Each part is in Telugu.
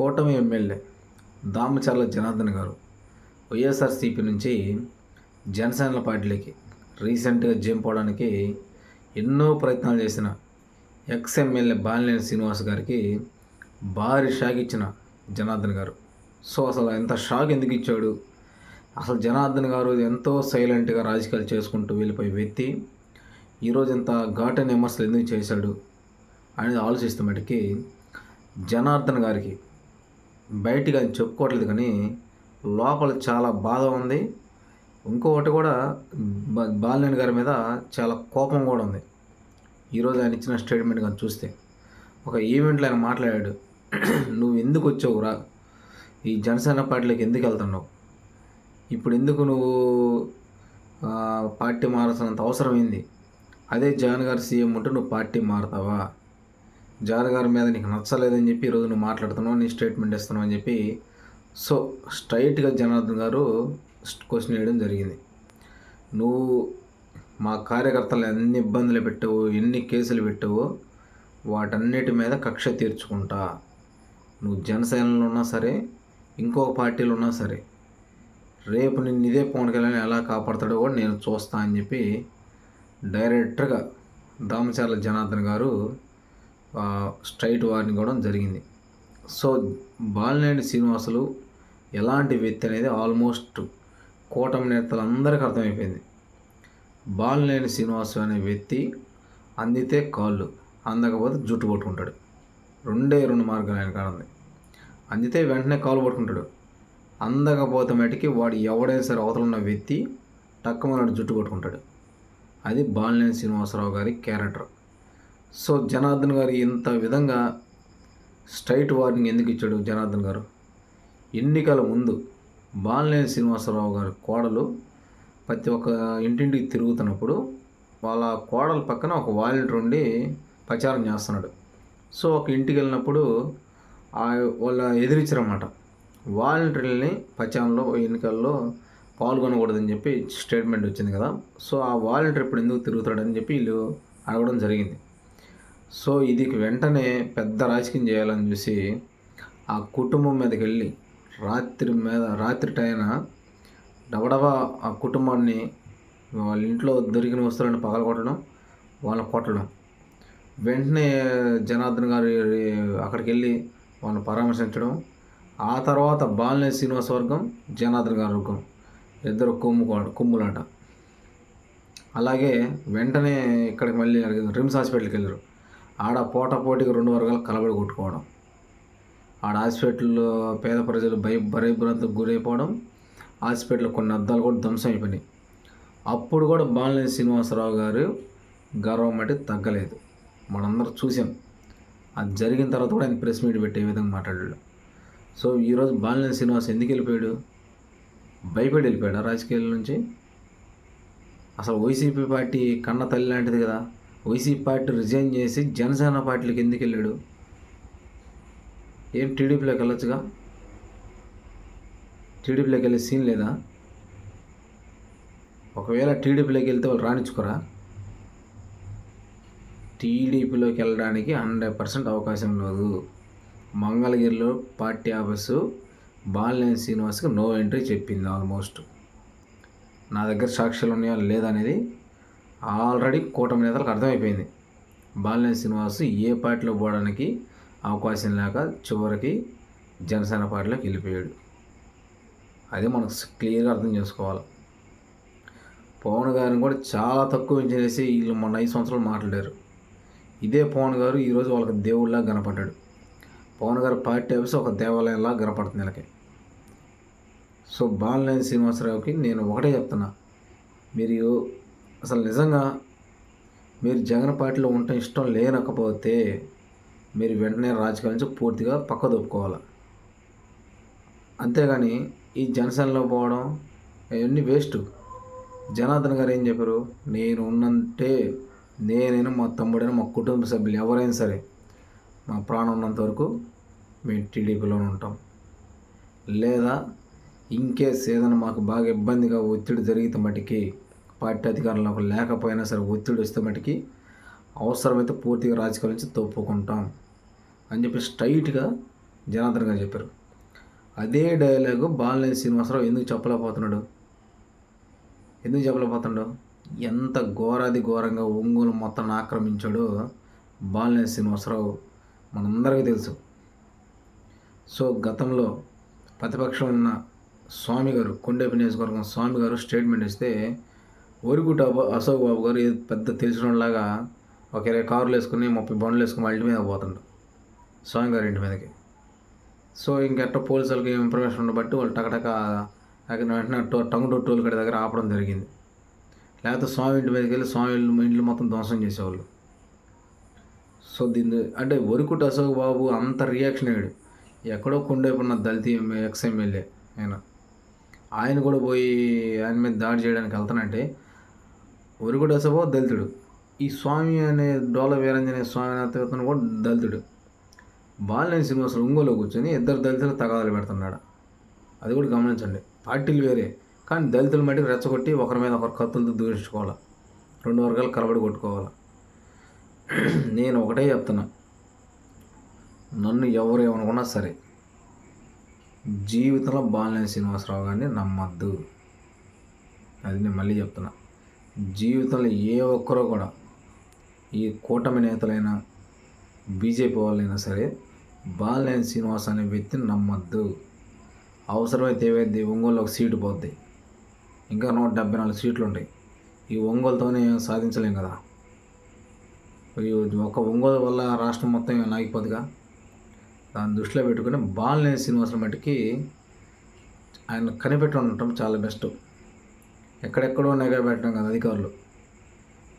కూటమి ఎమ్మెల్యే దామచర్ల జనార్దన్ గారు వైఎస్ఆర్సీపీ నుంచి జనసేన పార్టీలోకి రీసెంట్గా జంపడానికి ఎన్నో ప్రయత్నాలు చేసిన ఎక్స్ ఎమ్మెల్యే బాలినేని శ్రీనివాస్ గారికి భారీ షాక్ ఇచ్చిన జనార్దన్ గారు. సో అసలు ఎంత షాక్ ఎందుకు ఇచ్చాడు? అసలు జనార్దన్ గారు ఎంతో సైలెంట్గా రాజకీయాలు చేసుకుంటూ వెళ్ళిపోయి వ్యక్తి ఈరోజు ఇంత ఘాటైన విమర్శలు ఎందుకు చేశాడు అనేది ఆలోచిస్తే మటుకి జనార్దన్ గారికి బయటికి అది చెప్పుకోవట్లేదు కానీ లోపల చాలా బాధ ఉంది. ఇంకొకటి కూడా బాలినేని గారి మీద చాలా కోపం కూడా ఉంది. ఈరోజు ఆయన ఇచ్చిన స్టేట్మెంట్ కానీ చూస్తే ఒక ఈవెంట్లో ఆయన మాట్లాడాడు. నువ్వు ఎందుకు వచ్చావురా ఈ జనసేన పార్టీలోకి ఎందుకు వెళ్తున్నావు? ఇప్పుడు ఎందుకు నువ్వు పార్టీ మారాల్సినంత అవసరం ఏంది? అదే జగన్ గారు సీఎం ఉంటే నువ్వు పార్టీ మారుతావా? జగన్ మీద నీకు నచ్చలేదని చెప్పి ఈరోజు నువ్వు మాట్లాడుతున్నావు నీ స్టేట్మెంట్ ఇస్తున్నావు అని చెప్పి. సో స్ట్రైట్గా జనార్దన్ గారు క్వశ్చన్ వేయడం జరిగింది. నువ్వు మా కార్యకర్తలు ఎన్ని ఇబ్బందులు పెట్టావు ఎన్ని కేసులు పెట్టావో వాటన్నిటి మీద కక్ష తీర్చుకుంటా. నువ్వు జనసేనలో ఉన్నా సరే ఇంకొక పార్టీలో ఉన్నా సరే రేపు నిన్ను ఇదే పవన్ కళ్యాణ్ ఎలా కాపాడతాడో కూడా నేను చూస్తా అని చెప్పి డైరెక్టర్గా దామచార్ల జనార్దన్ గారు స్ట్రైట్ వార్నింగ్ ఇవ్వడం జరిగింది. సో బాలినేని శ్రీనివాసులు ఎలాంటి వ్యక్తి అనేది ఆల్మోస్ట్ కూటమి నేతలందరికీ అర్థమైపోయింది. బాలినేని శ్రీనివాసు అనే వ్యక్తి అందితే కాళ్ళు అందకపోతే జుట్టు పట్టుకుంటాడు. రెండే రెండు మార్గాలు ఆయన కానుంది అందితే వెంటనే కాలు పట్టుకుంటాడు. అందకపోతే మటుకి వాడు ఎవడైనా సరే అవతల ఉన్న వ్యక్తి టక్కుమన్నాడు జుట్టు పట్టుకుంటాడు. అది బాలినేని శ్రీనివాసరావు గారి క్యారెక్టర్. సో జనార్దన్ గారు ఇంత విధంగా స్ట్రైట్ వార్నింగ్ ఎందుకు ఇచ్చాడు జనార్దన్ గారు? ఎన్నికల ముందు బాలినేని శ్రీనివాసరావు గారి కోడలు ప్రతి ఒక్క ఇంటింటికి తిరుగుతున్నప్పుడు వాళ్ళ కోడల పక్కన ఒక వాలంటీర్ ఉండి ప్రచారం చేస్తున్నాడు. సో ఒక ఇంటికి వెళ్ళినప్పుడు ఆ వాళ్ళ ఎదిరించారన్నమాట వాలంటీర్లని ప్రచారంలో ఎన్నికల్లో పాల్గొనకూడదని చెప్పి స్టేట్మెంట్ వచ్చింది కదా. సో ఆ వాలంటీర్ ఇప్పుడు ఎందుకు తిరుగుతాడని చెప్పి వీళ్ళు అడగడం జరిగింది. సో ఇది వెంటనే పెద్ద రాజకీయం చేయాలని చూసి ఆ కుటుంబం మీదకి వెళ్ళి రాత్రి మీద రాత్రి టైన డబడబా ఆ కుటుంబాన్ని వాళ్ళ ఇంట్లో దొరికిన వస్తువులను పగలగొట్టడం వాళ్ళని కొట్టడం. వెంటనే జనార్దన్ గారు అక్కడికి వెళ్ళి వాళ్ళని పరామర్శించడం. ఆ తర్వాత బాలినేని శ్రీనివాస వర్గం జనార్దన్ గారి వర్గం. ఇద్దరు కొమ్ము కొమ్ములాట. అలాగే వెంటనే ఇక్కడికి మళ్ళీ రిమ్స్ హాస్పిటల్కి వెళ్ళారు. ఆడ పోట పోటీకి రెండు వర్గాలు కలబడి కొట్టుకోవడం ఆడ హాస్పిటల్లో పేద ప్రజలు భయ భయభ్రాంతకు గురైపోవడం హాస్పిటల్లో కొన్ని అద్దాలు కూడా ధ్వంసం అయిపోయినాయి. అప్పుడు కూడా బాలినేని శ్రీనివాసరావు గారు గర్వం అంటే తగ్గలేదు. మనందరం చూసాం. అది జరిగిన తర్వాత కూడా ఆయన ప్రెస్ మీట్ పెట్టే విధంగా మాట్లాడాడు. సో ఈరోజు బాలినేని శ్రీనివాస్ ఎందుకు వెళ్ళిపోయాడు? భయపడి వెళ్ళిపోయాడు రాజకీయాల నుంచి? అసలు వైసీపీ పార్టీ కన్న తల్లి లాంటిది కదా. వైసీపీ పార్టీ రిజైన్ చేసి జనసేన పార్టీలకు ఎందుకు వెళ్ళాడు? ఏం టీడీపీలోకి వెళ్ళొచ్చుగా? టీడీపీలోకి వెళ్ళే సీన్ లేదా? ఒకవేళ టీడీపీలోకి వెళ్తే వాళ్ళు రాణించుకోరా? టీడీపీలోకి వెళ్ళడానికి హండ్రెడ్ పర్సెంట్ అవకాశం లేదు. మంగళగిరిలో పార్టీ ఆఫీసు బాలినేని శ్రీనివాస్కి నో ఎంట్రీ చెప్పింది ఆల్మోస్ట్. నా దగ్గర సాక్ష్యాలు ఉన్నాయా లేదా అనేది ఆల్రెడీ కూటమి నేతలకు అర్థమైపోయింది. బాలినేని శ్రీనివాస్ ఏ పార్టీలో పోవడానికి అవకాశం లేక చివరికి జనసేన పార్టీలోకి వెళ్ళిపోయాడు. అదే మనకు క్లియర్గా అర్థం చేసుకోవాలి. పవన్ గారిని కూడా చాలా తక్కువ చేసి వీళ్ళు మొన్న ఐదు సంవత్సరాలు మాట్లాడారు. ఇదే పవన్ గారు ఈరోజు వాళ్ళకి దేవుళ్ళలా కనపడ్డాడు. పవన్ గారు పార్టీ ఆఫీస్ ఒక దేవాలయంలా కనపడుతుంది వీళ్ళకి. సో బాలినేని శ్రీనివాసరావుకి నేను ఒకటే చెప్తున్నా. మీరు అసలు నిజంగా మీరు జగన్ పార్టీలో ఉండటం ఇష్టం లేనకపోతే మీరు వెంటనే రాజకీయాల నుంచి పూర్తిగా పక్క దొప్పుకోవాలి? అంతేగాని ఈ జనసేనలో పోవడం ఇవన్నీ వేస్ట్. జనార్దన్ గారు ఏం చెప్పారు? నేను ఉన్నంటే నేనైనా మా తమ్ముడైనా మా కుటుంబ సభ్యులు ఎవరైనా సరే మా ప్రాణం ఉన్నంత వరకు మేము టీడీపీలోనే ఉంటాం. లేదా ఇంకేస్ ఏదైనా మాకు బాగా ఇబ్బందిగా ఒత్తిడి జరిగితే మటుకి పార్టీ అధికారంలోకి లేకపోయినా సరే ఒత్తిడి వస్తే మటుకి అవసరమైతే పూర్తిగా రాజకీయాల నుంచి తప్పుకుంటాం అని చెప్పి స్ట్రైట్గా జనార్దన్ గారు చెప్పారు. అదే డైలాగు బాలనేని శ్రీనివాసరావు ఎందుకు చెప్పలేకపోతున్నాడు? ఎందుకు చెప్పలేకపోతున్నాడు? ఎంత ఘోరాది ఘోరంగా ఒంగోలు మొత్తాన్ని ఆక్రమించాడో బాలనేని శ్రీనివాసరావు మనందరికీ తెలుసు. సో గతంలో ప్రతిపక్షం ఉన్న స్వామి గారు కొండేపి నియోజకవర్గం స్వామి గారు స్టేట్మెంట్ ఇస్తే ఒరిగుట అశోక్ బాబు గారు పెద్ద తెలిసినలాగా ఒక ఇరవై కార్లు వేసుకుని ముప్పై బండ్లు వేసుకుని వాళ్ళ ఇంటి మీద పోతుండు. స్వామి గారి ఇంటి మీదకి. సో ఇంకెట్ట పోలీసులకి ఇన్ఫర్మేషన్ ఉండబట్టి వాళ్ళు టకటక వెంటనే టో టంగుటూ టోల్ కడ దగ్గర ఆపడం జరిగింది. లేకపోతే స్వామి ఇంటి మీదకి వెళ్ళి స్వామి ఇంట్లో మొత్తం ధ్వంసం చేసేవాళ్ళు. సో దీన్ని అంటే వరకుట అశోక్ బాబు అంత రియాక్షన్ అయ్యాడు ఎక్కడో కొండేపున్న దళిత ఎక్స్ ఎమ్మెల్యే ఆయన. ఆయన కూడా పోయి ఆయన మీద దాడి చేయడానికి వెళ్తానంటే వరకుట అసభో దళితుడు. ఈ స్వామి అనే డోల వీరంజనే స్వామి అతను కూడా దళితుడు. బాలినేని శ్రీనివాసరావు ఒంగోలో కూర్చొని ఇద్దరు దళితులు తగాదాలు పెడుతున్నాడు. అది కూడా గమనించండి. పార్టీలు వేరే. కానీ దళితుల మటుకు రెచ్చగొట్టి ఒకరి మీద ఒకరు కత్తులతో దూషించుకోవాలి. రెండు వర్గాలు కలబడి కొట్టుకోవాలి. నేను ఒకటే చెప్తున్నా. నన్ను ఎవరు ఏమనుకున్నా సరే జీవితంలో బాలినేని శ్రీనివాసరావు గారిని నమ్మద్దు. అది నేను మళ్ళీ చెప్తున్నా. జీవితంలో ఏ ఒక్కరో కూడా ఈ కూటమి నేతలైనా బీజేపీ వాళ్ళైనా సరే బాలినేని శ్రీనివాస్ అనే వ్యక్తిని నమ్మద్దు. అవసరమైతే ఏవైతే ఒంగోలు ఒక సీటు పోద్ది. ఇంకా నూట డెబ్బై నాలుగు సీట్లు ఉంటాయి. ఈ ఒంగోలుతోనే సాధించలేం కదా? ఒక ఒంగోలు వల్ల రాష్ట్రం మొత్తం ఏమైనా దాన్ని దృష్టిలో పెట్టుకుని బాలినేని శ్రీనివాసుల మట్టికి ఆయన కనిపెట్టి ఉండటం చాలా బెస్ట్. ఎక్కడెక్కడో నెగ పెట్టడం కదా అధికారులు.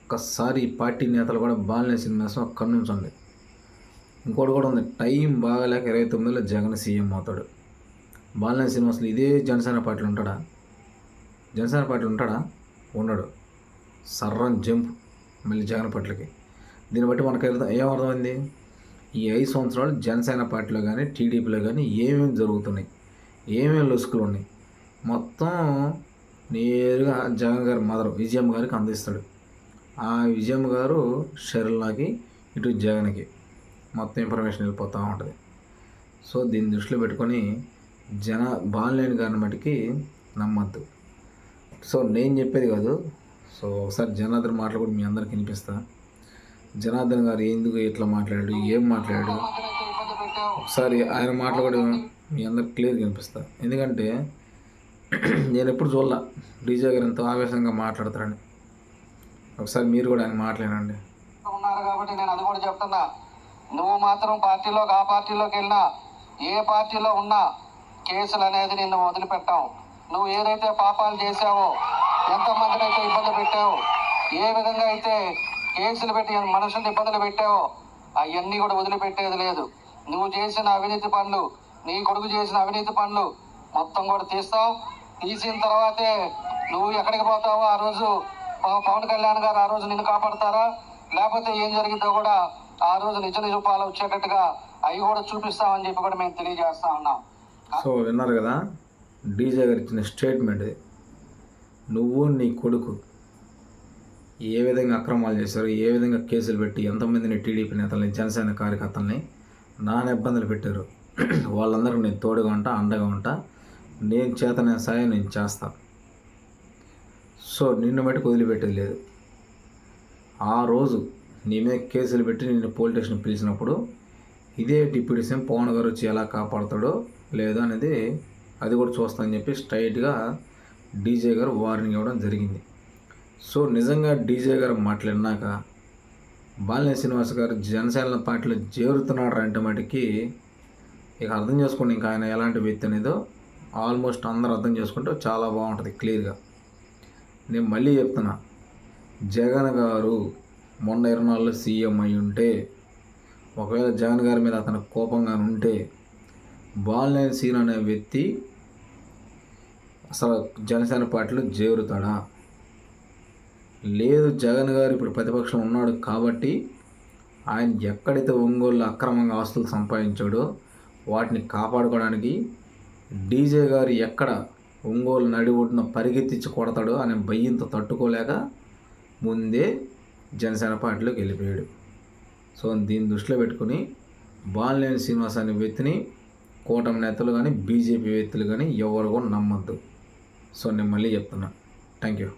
ఒక్కసారి పార్టీ నేతలు కూడా బాలనేసిన మేసం కన్ను కన్నుంచండి ఇంకోటి కూడా ఉంది. టైం బాగాలేక ఇరవై తొమ్మిదిలో జగన్ సీఎం అవుతాడు. బాలన శ్రీనివాసులు ఇదే జనసేన పార్టీలో ఉంటాడా? జనసేన పార్టీలో ఉంటాడా? ఉండడు. సర్రం జంప్ మళ్ళీ జగన్ పార్టీలకి. దీన్ని బట్టి మనకు అర్థం ఏమర్థమైంది ఈ ఐదు సంవత్సరాలు జనసేన పార్టీలో కానీ టీడీపీలో కానీ ఏమేమి జరుగుతున్నాయి? ఏమేమి లొసుకులు ఉన్నాయి? మొత్తం నేరుగా జగన్ గారి మదర్ విజయమ్మ గారికి అందిస్తాడు. ఆ విజయమ్మ గారు షర్లాకి ఇటు జగన్కి మొత్తం ఇన్ఫర్మేషన్ వెళ్ళిపోతూ ఉంటుంది. సో దీన్ని దృష్టిలో పెట్టుకొని జన బాగాలేని గారిని మటుకి నమ్మద్దు. సో నేను చెప్పేది కాదు. సో ఒకసారి జనార్దన్ మాటలు కూడా మీ అందరికి వినిపిస్తా. జనార్దన్ గారు ఎందుకు ఇట్లా మాట్లాడాడు ఏం మాట్లాడాడు? ఒకసారి ఆయన మాటలు కూడా మీ అందరికి క్లియర్గా వినిపిస్తా. ఎందుకంటే నేను ఎప్పుడు చూడలా. డీజే గారు ఎంతో ఆవేశంగా మాట్లాడతారని. ఒకసారి మీరు కూడా ఆయన మాట్లాడండి ఉన్నారు కాబట్టి నేను అది కూడా చెప్తున్నా. నువ్వు మాత్రం పార్టీలోకి ఆ పార్టీలోకి వెళ్ళినా ఏ పార్టీలో ఉన్నా కేసులు అనేది నిన్ను వదిలిపెట్టావు. నువ్వు ఏదైతే పాపాలు చేశావో ఎంతమందిని అయితే ఇబ్బంది పెట్టావో ఏ విధంగా అయితే కేసులు పెట్టి మనుషుల్ని ఇబ్బందులు పెట్టావో అవన్నీ కూడా వదిలిపెట్టేది లేదు. నువ్వు చేసిన అవినీతి పనులు నీ కొడుకు చేసిన అవినీతి పనులు మొత్తం కూడా తీస్తావు. తీసిన తర్వాతే నువ్వు ఎక్కడికి పోతావో ఆ రోజు పవన్ కళ్యాణ్ గారు ఆ రోజు నిన్ను కాపాడతారా? లేకపోతే ఏం జరిగిందో కూడా ఆ రోజు నిజ నిరూపాలు వచ్చేటట్టుగా అవి కూడా చూపిస్తామని చెప్పి కూడా మేము తెలియజేస్తా ఉన్నాం. సో విన్నారు కదా డీజే గారు ఇచ్చిన స్టేట్మెంట్ నువ్వు నీ కొడుకు ఏ విధంగా అక్రమాలు చేశారు ఏ విధంగా కేసులు పెట్టి ఎంతమందిని టీడీపీ నేతల్ని జనసేన కార్యకర్తల్ని నాన్న ఇబ్బందులు పెట్టారు. వాళ్ళందరికీ నేను తోడుగా ఉంటా అండగా ఉంటా. నేను చేత నా సాయం నేను చేస్తాను సో నిన్ను మటుకు వదిలిపెట్టేది లేదు. ఆ రోజు నీ మీద కేసులు పెట్టి నేను పోలీస్ స్టేషన్ పిలిచినప్పుడు ఇదే డిప్యూటీ సీఎం పవన్ గారు వచ్చి ఎలా కాపాడుతాడో లేదో అనేది అది కూడా చూస్తానని చెప్పి స్ట్రైట్గా డీజే గారు వార్నింగ్ ఇవ్వడం జరిగింది. సో నిజంగా డీజే గారు మాట్లాడినాక బాలినేని శ్రీనివాస్ గారు జనసేన పార్టీలో చేరుతున్నాడు అంటే మటుకి ఇక అర్థం చేసుకోండి ఇంకా ఆయన ఎలాంటి వ్యక్తి అనేదో ఆల్మోస్ట్ అందరూ అర్థం చేసుకుంటే చాలా బాగుంటుంది క్లియర్గా. నేను మళ్ళీ చెప్తున్నా జగన్ గారు మొన్న ఇరవై నాలుగులో సీఎం అయి ఉంటే ఒకవేళ జగన్ గారి మీద అతను కోపంగా ఉంటే బాలినేని సీన్ అనే వ్యక్తి అసలు జనసేన పార్టీలో చేరుతాడా? లేదు జగన్ గారు ఇప్పుడు ప్రతిపక్షం ఉన్నాడు కాబట్టి ఆయన ఎక్కడైతే ఒంగోలు అక్రమంగా ఆస్తులు సంపాదించాడో వాటిని కాపాడుకోవడానికి డీజే గారు ఎక్కడ ఒంగోలు నడి ఒడ్డున పరిగెత్తించి కొడతాడో అనే భయంతో తట్టుకోలేక ముందే జనసేన పార్టీలోకి వెళ్ళిపోయాడు. సో దీన్ని దృష్టిలో పెట్టుకుని బాలినేని శ్రీనివాస్ అనే వ్యక్తిని కూటమి నేతలు కానీ బీజేపీ వ్యక్తులు కానీ ఎవరు కూడా నమ్మద్దు. సో నేను మళ్ళీ చెప్తున్నా. Thank you.